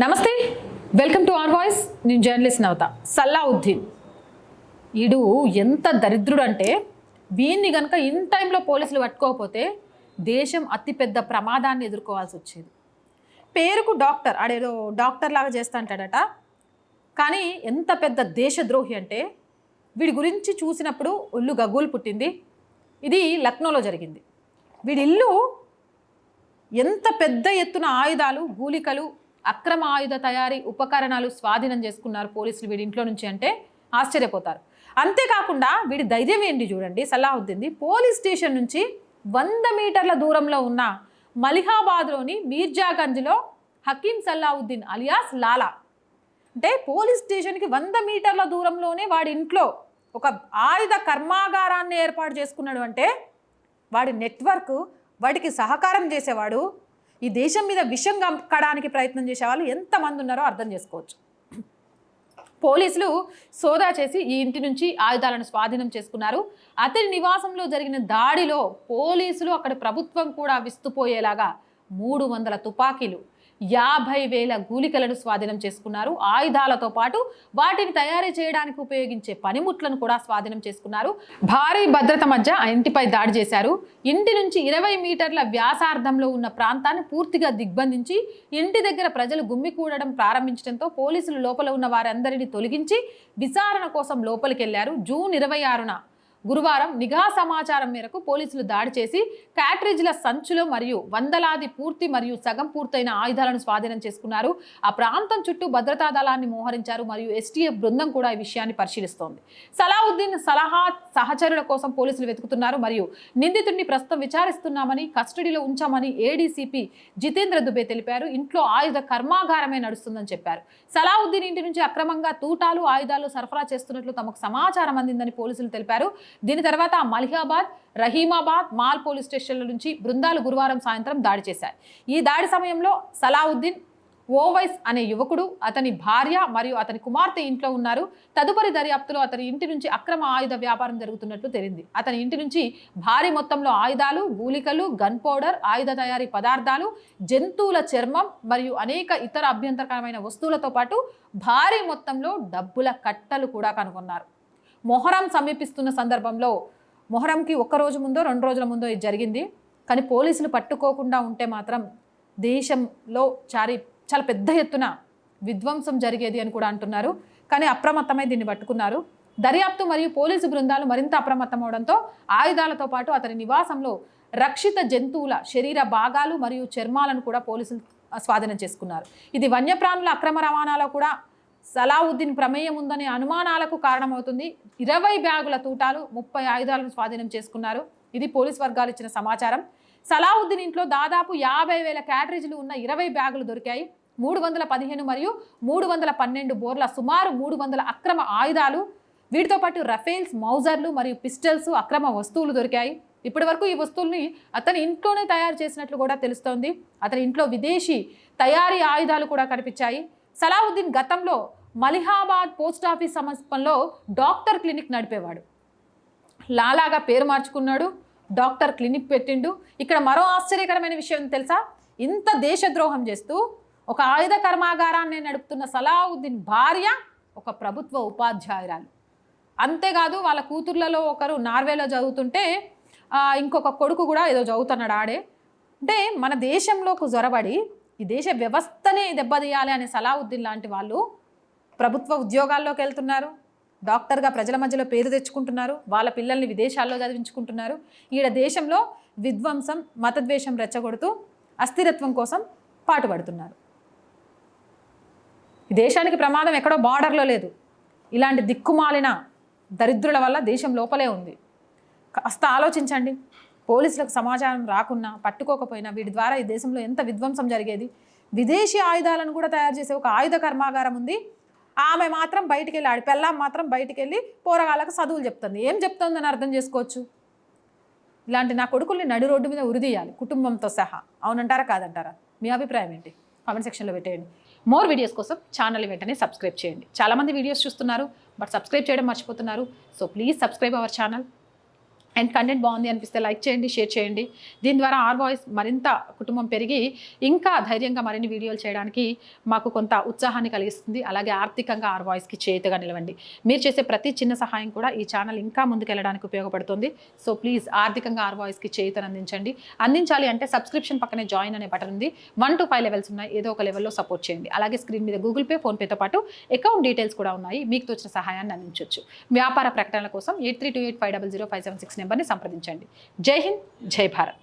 నమస్తే welcome to R voice. నేను journalist Navatha Salauddin. ఈడు ఎంత దరిద్రుడు అంటే వీన్ని కనుక ఇన్ టైంలో పోలీసులు పట్టుకోకపోతే దేశం అతిపెద్ద ప్రమాదాన్ని ఎదుర్కోవాల్సి వచ్చేది. పేరుకు డాక్టర్ ఆడేదో డాక్టర్ లాగా చేస్తా అంటాడట. కానీ ఎంత పెద్ద దేశద్రోహి అంటే వీడి గురించి చూసినప్పుడు ఒళ్ళు గగ్గులు పుట్టింది. ఇది లక్నోలో జరిగింది. వీడి ఇల్లు ఎంత పెద్ద ఎత్తున ఆయుధాలు గూలికలు అక్రమ ఆయుధ తయారీ ఉపకరణాలు స్వాధీనం చేసుకున్నారు పోలీసులు వీడి ఇంట్లో నుంచి అంటే ఆశ్చర్యపోతారు. అంతేకాకుండా వీడి ధైర్యం ఏంటి చూడండి సలాహుద్దీన్ది పోలీస్ స్టేషన్ నుంచి వంద మీటర్ల దూరంలో ఉన్న మలిహాబాద్లోని మీర్జాగంజ్లో హకీం సల్లావుద్దీన్ అలియాస్ లాలా. అంటే పోలీస్ స్టేషన్కి వంద మీటర్ల దూరంలోనే వాడి ఇంట్లో ఒక ఆయుధ కర్మాగారాన్ని ఏర్పాటు చేసుకున్నాడు అంటే వాడి నెట్వర్క్ వాడికి సహకారం చేసేవాడు ఈ దేశం మీద విషం కంపడానికి ప్రయత్నం చేసే వాళ్ళు ఎంతమంది ఉన్నారో అర్థం చేసుకోవచ్చు. పోలీసులు సోదా చేసి ఈ ఇంటి నుంచి ఆయుధాలను స్వాధీనం చేసుకున్నారు. అతని నివాసంలో జరిగిన దాడిలో పోలీసులు అక్కడ ప్రభుత్వం కూడా విస్తుపోయేలాగా మూడు వందల తుపాకీలు యాభై వేల గూలికలను స్వాధీనం చేసుకున్నారు. ఆయుధాలతో పాటు వాటిని తయారీ చేయడానికి ఉపయోగించే పనిముట్లను కూడా స్వాధీనం చేసుకున్నారు. భారీ భద్రత మధ్య ఇంటిపై దాడి చేశారు. ఇంటి నుంచి ఇరవై మీటర్ల వ్యాసార్థంలో ఉన్న ప్రాంతాన్ని పూర్తిగా దిగ్బంధించి ఇంటి దగ్గర ప్రజలు గుమ్మికూడడం ప్రారంభించడంతో పోలీసులు లోపల ఉన్న వారందరినీ తొలగించి విచారణ కోసం లోపలికెళ్ళారు. జూన్ ఇరవై ఆరున గురువారం నిఘా సమాచారం మేరకు పోలీసులు దాడి చేసి క్యాట్రిజ్ల సంచులు మరియు వందలాది పూర్తి మరియు సగం పూర్తయిన ఆయుధాలను స్వాధీనం చేసుకున్నారు. ఆ ప్రాంతం చుట్టూ భద్రతా దళాన్ని మోహరించారు మరియు ఎస్టీఎఫ్ బృందం కూడా ఈ విషయాన్ని పరిశీలిస్తోంది. సలావుద్దీన్ సలహా సహచరుల కోసం పోలీసులు వెతుకుతున్నారు మరియు నిందితుడిని ప్రస్తుతం విచారిస్తున్నామని కస్టడీలో ఉంచామని ఏడీసీపీ జితేంద్ర దుబే తెలిపారు. ఇంట్లో ఆయుధ కర్మాగారమే నడుస్తుందని చెప్పారు. సలావుద్దీన్ ఇంటి నుంచి అక్రమంగా తూటాలు ఆయుధాలు సరఫరా చేస్తున్నట్లు తమకు సమాచారం అందిందని పోలీసులు తెలిపారు. దీని తర్వాత మలిహాబాద్ రహీమాబాద్ మాల్ పోలీస్ స్టేషన్ల నుంచి బృందాలు గురువారం సాయంత్రం దాడి చేశాయి. ఈ దాడి సమయంలో సలావుద్దీన్ ఓవైస్ అనే యువకుడు అతని భార్య మరియు అతని కుమార్తె ఇంట్లో ఉన్నారు. తదుపరి దర్యాప్తులో అతని ఇంటి నుంచి అక్రమ ఆయుధ వ్యాపారం జరుగుతున్నట్లు తెలింది. అతని ఇంటి నుంచి భారీ మొత్తంలో ఆయుధాలు గూలికలు గన్ పౌడర్ ఆయుధ తయారీ పదార్థాలు జంతువుల చర్మం మరియు అనేక ఇతర అభ్యంతరకరమైన వస్తువులతో పాటు భారీ మొత్తంలో డబ్బుల కట్టలు కూడా కనుగొన్నారు. మొహరం సమీపిస్తున్న సందర్భంలో మొహరంకి ఒక్క రోజు ముందో రెండు రోజుల ముందో ఇది జరిగింది. కానీ పోలీసులు పట్టుకోకుండా ఉంటే మాత్రం దేశంలో చారి చాలా పెద్ద ఎత్తున విధ్వంసం జరిగేది అని కూడా అంటున్నారు. కానీ అప్రమత్తమై దీన్ని పట్టుకున్నారు. దర్యాప్తు మరియు పోలీసు బృందాలు మరింత అప్రమత్తం అవడంతో ఆయుధాలతో పాటు అతని నివాసంలో రక్షిత జంతువుల శరీర భాగాలు మరియు చర్మాలను కూడా పోలీసులు స్వాధీనం చేసుకున్నారు. ఇది వన్యప్రాణుల అక్రమ రవాణాలో కూడా సలావుద్దీన్ ప్రమేయం ఉందనే అనుమానాలకు కారణమవుతుంది. ఇరవై బ్యాగుల తూటాలు ముప్పై ఆయుధాలను స్వాధీనం చేసుకున్నారు. ఇది పోలీస్ వర్గాలు ఇచ్చిన సమాచారం. సలావుద్దీన్ ఇంట్లో దాదాపు యాభై వేల క్యాటరేజీలు ఉన్న ఇరవై బ్యాగులు దొరికాయి. మూడు వందల పదిహేను మరియు మూడు వందల పన్నెండు బోర్ల సుమారు మూడు వందల అక్రమ ఆయుధాలు. వీటితో పాటు రఫేల్స్ మౌజర్లు మరియు పిస్టల్స్ అక్రమ వస్తువులు దొరికాయి. ఇప్పటి వరకు ఈ వస్తువుల్ని అతని ఇంట్లోనే తయారు చేసినట్లు కూడా తెలుస్తోంది. అతని ఇంట్లో విదేశీ తయారీ ఆయుధాలు కూడా కనిపించాయి. సలావుద్దీన్ గతంలో మలిహాబాద్ పోస్ట్ ఆఫీస్ సమీపంలో డాక్టర్ క్లినిక్ నడిపేవాడు. లాలాగా పేరు మార్చుకున్నాడు డాక్టర్ క్లినిక్ పెట్టిండు. ఇక్కడ మరో ఆశ్చర్యకరమైన విషయం తెలుసా? ఇంత దేశద్రోహం చేస్తూ ఒక ఆయుధ కర్మాగారాన్ని నడుపుతున్న సలావుద్దీన్ భార్య ఒక ప్రభుత్వ ఉపాధ్యాయురాలు. అంతేకాదు వాళ్ళ కూతుర్లలో ఒకరు నార్వేలో చదువుతుంటే ఇంకొక కొడుకు కూడా ఏదో చదువుతున్నాడు ఆడే. అంటే మన దేశంలోకి జొరబడి ఈ దేశ వ్యవస్థనే దెబ్బతీయాలి అనే సలావుద్దీన్ లాంటి వాళ్ళు ప్రభుత్వ ఉద్యోగాల్లోకి వెళ్తున్నారు. డాక్టర్గా ప్రజల మధ్యలో పేరు తెచ్చుకుంటున్నారు. వాళ్ళ పిల్లల్ని విదేశాల్లో చదివించుకుంటున్నారు. ఈడ దేశంలో విధ్వంసం మతద్వేషం రెచ్చగొడుతూ అస్థిరత్వం కోసం పాటుపడుతున్నారు. ఈ దేశానికి ప్రమాదం ఎక్కడో బార్డర్లో లేదు. ఇలాంటి దిక్కుమాలిన దరిద్రుల వల్ల దేశం లోపలే ఉంది. కాస్త ఆలోచించండి. పోలీసులకు సమాచారం రాకున్నా పట్టుకోకపోయినా వీటి ద్వారా ఈ దేశంలో ఎంత విధ్వంసం జరిగేది? విదేశీ ఆయుధాలను కూడా తయారు చేసే ఒక ఆయుధ కర్మాగారం ఉంది. ఆమె మాత్రం బయటికి వెళ్ళి ఆడి పెళ్ళాం మాత్రం బయటికి వెళ్ళి పోరగాళ్ళకు చదువులు చెప్తుంది. ఏం చెప్తుందని అర్థం చేసుకోవచ్చు? ఇలాంటి నా కొడుకుల్ని నడి రోడ్డు మీద ఉరిదీయాలి కుటుంబంతో సహా. అవునంటారా కాదంటారా? మీ అభిప్రాయం ఏంటి? కామెంట్ సెక్షన్లో పెట్టేయండి. మోర్ వీడియోస్ కోసం ఛానల్ వెంటనే సబ్స్క్రైబ్ చేయండి. చాలామంది వీడియోస్ చూస్తున్నారు బట్ సబ్స్క్రైబ్ చేయడం మర్చిపోతున్నారు. So please subscribe our channel. And content బాగుంది అనిపిస్తే లైక్ చేయండి షేర్ చేయండి. దీని ద్వారా ఆర్ వాయిస్ మరింత కుటుంబం పెరిగి ఇంకా ధైర్యంగా మరిన్ని వీడియోలు చేయడానికి మాకు కొంత ఉత్సాహాన్ని కలిగిస్తుంది. అలాగే ఆర్థికంగా ఆర్ వాయిస్కి చేతుగా నిలవండి. మీరు చేసే ప్రతి చిన్న సహాయం కూడా ఈ ఛానల్ ఇంకా ముందుకెళ్ళడానికి ఉపయోగపడుతుంది. సో ప్లీజ్ ఆర్థికంగా ఆర్ వాయిస్కి చేతును అందించండి. అందించాలి అంటే సబ్స్క్రిప్షన్ పక్కనే జాయిన్ అనే బటన్ ఉంది. వన్ టు ఫైవ్ లెవెల్స్ ఉన్నాయి. ఏదో ఒక లెవెల్లో సపోర్ట్ చేయండి. అలాగే స్క్రీన్ మీద గూగుల్ పే ఫోన్పేతో పాటు అకౌంట్ డీటెయిల్స్ కూడా ఉన్నాయి. మీకు తోచిన సహాయాన్ని అందించవచ్చు వ్యాపార ప్రకటనల కోసం eight three two eight five double zero five seven six నెంబర్ని సంప్రదించండి. జై హింద్ జై భారత్.